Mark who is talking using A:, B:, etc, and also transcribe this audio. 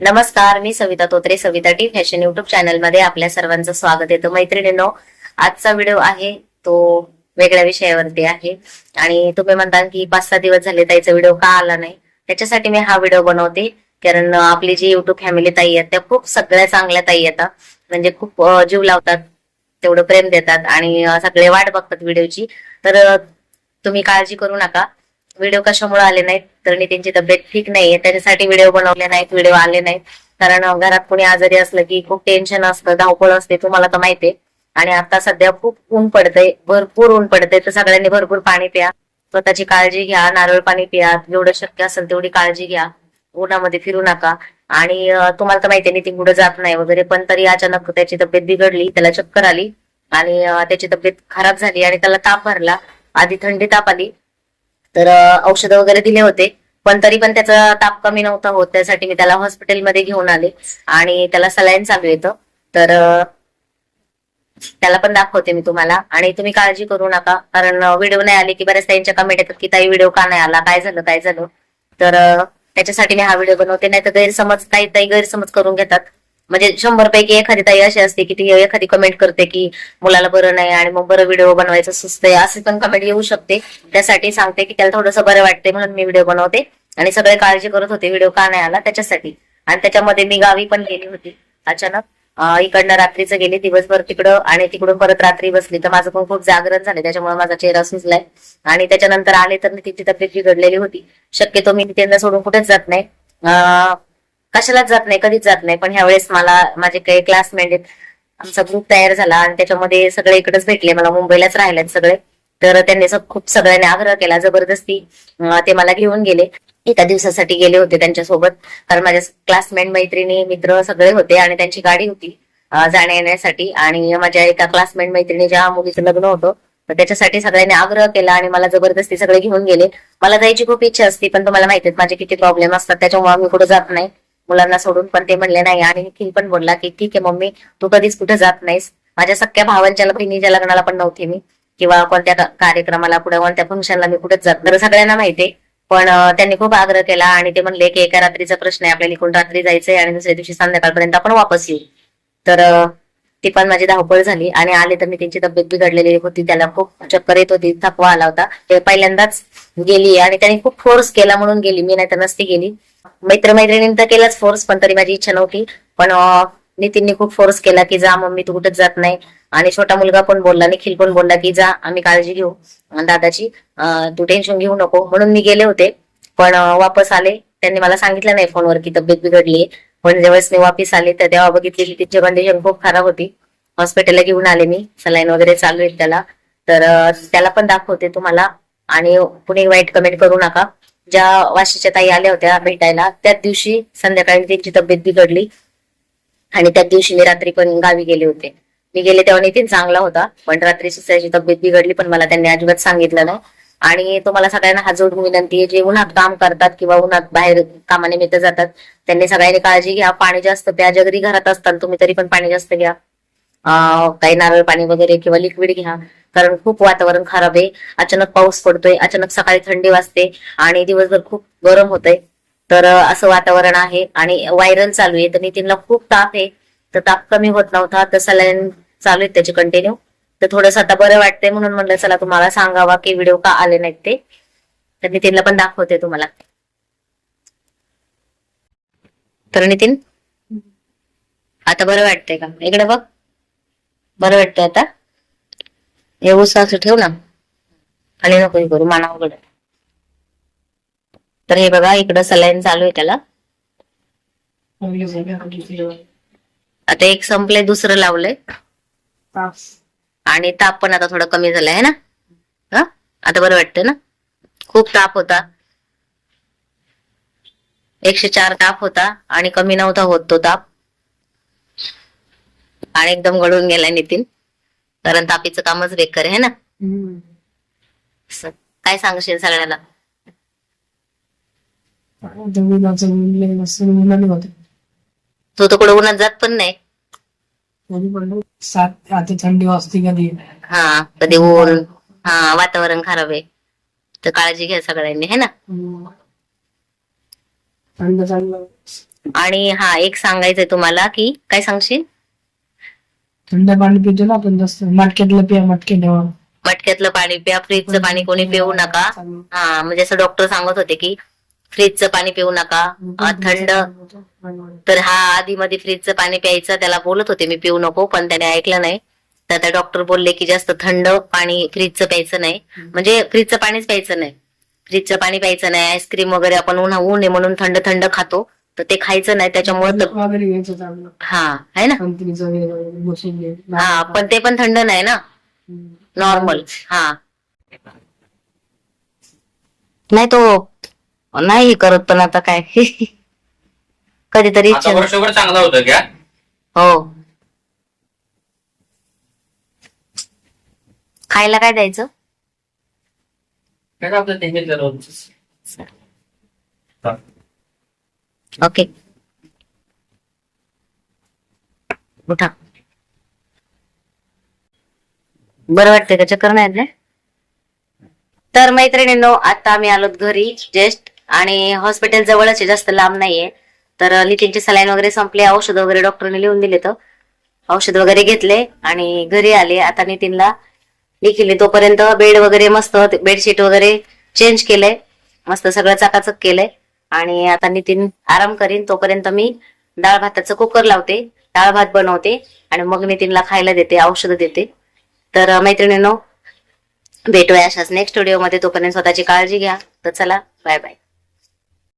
A: नमस्कार मी Savita Totre Savita T fashion YouTube चॅनलमध्ये आपल्या सर्वांचं स्वागत येतो मैत्रिणींनो आजचा व्हिडिओ आहे तो वेगळ्या विषयावरती आहे. आणि तुम्ही म्हणता की पाच सहा दिवस झाले ताईचा व्हिडिओ का आला नाही? त्याच्यासाठी मी हा व्हिडिओ बनवते. कारण आपली जी युट्यूब फॅमिली ताई आहेत त्या खूप सगळ्या चांगल्या ताई येतात. म्हणजे खूप जीव लावतात तेवढं प्रेम देतात आणि सगळे वाट बघतात व्हिडिओची. तर तुम्ही काळजी करू नका. व्हिडिओ कशामुळे आले नाहीत? तर नितीनची तब्येत ठीक नाहीये. त्याच्यासाठी व्हिडिओ बनवले नाहीत व्हिडिओ आले नाहीत. कारण घरात कोणी आजारी असलं की खूप टेन्शन असतं धावपळ असते तुम्हाला तर माहितीये. आणि आता सध्या खूप ऊन पडतंय भरपूर ऊन पडतंय. तर सगळ्यांनी भरपूर पाणी प्या. स्वतःची काळजी घ्या नारळ पाणी प्या. जेवढं शक्य असेल तेवढी काळजी घ्या. उन्हामध्ये फिरू नका. आणि तुम्हाला तर माहितीये नितीन कुठं जात नाही वगैरे. पण तरी अचानक त्याची तब्येत बिघडली त्याला चक्कर आली. आणि त्याची तब्येत खराब झाली आणि त्याला ताप भरला. आधी थंडी ताप आली. तर औषध वगैरे दिले होते. पण तरी पण त्याचा ताप कमी नव्हता होत. त्यासाठी मी त्याला हॉस्पिटलमध्ये घेऊन आले. आणि त्याला सलाईन चालू येतं. तर त्याला पण दाखवते मी तुम्हाला. आणि तुम्ही काळजी करू नका. कारण व्हिडिओ नाही आले की बऱ्याच त्यांच्या कमेंट येतात की ताई व्हिडिओ का नाही आला? काय झालं? काय झालं? तर त्याच्यासाठी मी हा व्हिडिओ बनवते. नाही तर गैरसमज काही ताई गैरसमज करून घेतात. म्हणजे शंभर पैकी एखादी ताई अशी असते की ती एखादी कमेंट करते की मुलाला बरं नाही आणि मग बरं व्हिडिओ बनवायचं सुचतंय असे पण कमेंट येऊ शकते. त्यासाठी सांगते की त्याला थोडंसं बरं वाटते म्हणून मी व्हिडिओ बनवते. आणि सगळे काळजी करत होते व्हिडिओ का नाही आला त्याच्यासाठी. आणि त्याच्यामध्ये मी गावी पण गेली होती. अचानक इकडनं रात्रीचं गेले दिवसभर तिकडं आणि तिकडून परत रात्री बसली. तर माझं पण खूप जागरण झालं त्याच्यामुळे माझा चेहरा सुचलाय आणि त्याच्यानंतर आले तर तिची तब्येत बिघडलेली होती. शक्यतो मी त्यांना सोडून कुठेच जात नाही. कशालाच जात नाही कधीच जात नाही. पण ह्यावेळेस मला माझे काही क्लासमेट आहेत आमचा ग्रुप तयार झाला आणि त्याच्यामध्ये सगळे इकडेच भेटले. मला मुंबईलाच राहिले सगळे. तर त्यांनी खूप सगळ्यांनी आग्रह केला जबरदस्ती ते मला घेऊन गेले. एका दिवसासाठी गेले होते त्यांच्यासोबत. कारण माझ्या क्लासमेट मैत्रिणी मित्र सगळे होते आणि त्यांची गाडी होती जाण्या येण्यासाठी. आणि माझ्या एका क्लासमेट मैत्रिणीच्या मुलीचं लग्न होतं. तर त्याच्यासाठी सगळ्यांनी आग्रह केला आणि मला जबरदस्ती सगळे घेऊन गेले. मला जायची खूप इच्छा असते पण तुम्हाला माहिती माझे किती प्रॉब्लेम असतात त्याच्यामुळे मी कुठे जात नाही. मुलांना सोडून पण ते म्हणले नाही. आणि निखिल पण बोलला की ठीक आहे मम्मी तू कधीच कुठे जात नाहीस. माझ्या सख्या भावांच्या बहिणीच्या लग्नाला पण नव्हती मी. किंवा कोणत्या कार्यक्रमाला पुढे कोणत्या फंक्शनला मी कुठेच जात नाही. सगळ्यांना माहितीये पण त्यांनी खूप आग्रह केला आणि ते म्हणले की एका रात्रीचा प्रश्न आहे. आपल्याला इकडून रात्री जायचंय आणि दुसऱ्या दिवशी संध्याकाळपर्यंत आपण वापस येऊ. तर ती पण माझी धावपळ झाली. आणि आले तर मी त्यांची तब्येत बिघडलेली होती. त्याला खूप चक्कर येत होती. थकवा आला होता. ते पहिल्यांदाच गेली आणि त्यांनी खूप फोर्स केला म्हणून गेली. मी नाही तर नसती गेली. मैत्रिणींनी तर केलाच फोर्स पण तरी माझी इच्छा नव्हती. पण नितीनने खूप फोर्स केला की जा मम्मी तू कुठेच जात नाही. आणि छोटा मुलगा पण बोलला निखिल पण बोलला की जा आम्ही काळजी घेऊ. दादाची तू टेन्शन घेऊ नको. म्हणून मी गेले होते. पण वापस आले. त्यांनी मला सांगितलं नाही फोनवर की तब्येत बिघडली पण ज्यावेळेस मी वापस आले तर तेव्हा बघितलेली तिची कंडिशन खूप खराब होती. हॉस्पिटलला घेऊन आले मी. सलाईन वगैरे चालू आहेत त्याला. तर त्याला पण दाखवते तुम्हाला. आणि कुणी वाईट कमेंट करू नका. ज्या वाशीच्या ताई आल्या होत्या भेटायला त्याच दिवशी संध्याकाळी त्यांची तब्येत बिघडली. आणि त्याच दिवशी मी रात्री पण गावी गेले होते. मी गेले तेव्हा नितीन चांगला होता पण रात्रीची त्याची तब्येत बिघडली पण मला त्यांनी अजिबात सांगितलं नाही. आणि तुम्हाला सगळ्यांना हा जोडून विनंती आहे जे उन्हात काम करतात किंवा उन्हात बाहेर कामानिमित्त जातात त्यांनी सगळ्यांनी काळजी घ्या. पाणी जास्त प्या जगरी घरात असताना तुम्ही तरी पण पाणी जास्त घ्या. काही नारळ पाणी वगैरे किंवा लिक्विड घ्या. कारण खूप वातावरण खराब आहे. अचानक पाऊस पडतोय. अचानक सकाळी थंडी वाजते आणि दिवसभर खूप गरम होतंय. तर असं वातावरण आहे आणि व्हायरल चालू आहे. तर नितीनला खूप ताप आहे. तर ताप कमी होत नव्हता. तर सलाईन चालू आहेत त्याचे कंटिन्यू तर थोडस आता बरं वाटतंय म्हणून म्हणलं चला तुम्हाला सांगावा की व्हिडिओ का आले नाहीत ते. तर नितीनला पण दाखवते तुम्हाला. तर नितीन? आता बरं वाटतंय का? इकडे बघ. बरं वाटतंय आता. हे असं ठेव ना. खाली नको करू माना उघड तर हे बघा इकडं सलाईन चालू आहे त्याला. आता एक संपलंय दुसरं लावलंय. आणि ताप पण आता थोडा कमी झालाय है ना? हा? आता बरं वाटतंय ना? खूप ताप होता. एकशे चार ताप होता आणि कमी नव्हता होत तो ताप. आणि एकदम गळून गेलाय नितीन. कारण तापीचं कामच बेकार आहे है ना? असं. काय सांगशील सगळ्याला? तू तर कुठं उन्हात जात पण नाही.
B: सात आता थंडी वाजते कधी.
A: हा कधी ऊन. हा वातावरण खराब आहे. तर काळजी घ्या सगळ्यांनी है ना?
B: थंड चांगलं
A: आणि हा एक सांगायचंय तुम्हाला की काय सांगशील?
B: थंड पाणी पितो ना आपण जास्त. मटक्यातलं पिया मटक्यावर
A: मटक्यातलं पाणी प्या फ्रीजचं पाणी कोणी पिऊ नका. हा म्हणजे असं डॉक्टर सांगत होते की फ्रीजचं पाणी पिऊ नका. अं, थंड. तर हा आधी मध्ये फ्रीजचं पाणी प्यायचं त्याला बोलत होते मी पिऊ नको. पण त्याने ऐकलं नाही. तर त्या डॉक्टर बोलले की जास्त थंड पाणी फ्रीजचं प्यायचं नाही. म्हणजे फ्रीजचं पाणीच प्यायचं नाही. फ्रीजचं पाणी प्यायचं नाही. आईस्क्रीम वगैरे आपण उन्हा ऊन आहे म्हणून थंड थंड खातो. तर ते खायचं नाही त्याच्यामुळे हा आहे ना? हा पण ते पण थंड नाही ना. नॉर्मल हा. नाही तो नाही करत पण आता काय. कधीतरी इच्छा
C: वर्षभर चांगला होतं क्या
A: हो. खायला काय द्यायचं?
C: काय आपलं रोजच.
A: ओके. उठा. बरं वाटतंय का? चक्कर नाही ना? तर मैत्रिणींनो आता आम्ही आलो घरी जस्ट आणि हॉस्पिटल जवळच आहे जास्त लांब नाहीये. तर नितीनचे सलाईन वगैरे संपले औषध वगैरे डॉक्टरने लिहून दिले तर औषध वगैरे घेतले आणि घरी आले. आता नितीनला लिखिले तोपर्यंत बेड वगैरे मस्त बेडशीट वगैरे चेंज केलंय. मस्त सगळं चाकाचक केलंय. आणि आता नितीन आराम करीन तोपर्यंत मी डाळ भाताचं कुकर लावते डाळ भात बनवते आणि मग नितीनला खायला देते औषधं देते. तर मैत्रिणीनो भेटूया अशाच नेक्स्ट व्हिडिओमध्ये तोपर्यंत स्वतःची काळजी घ्या. तर चला बाय बाय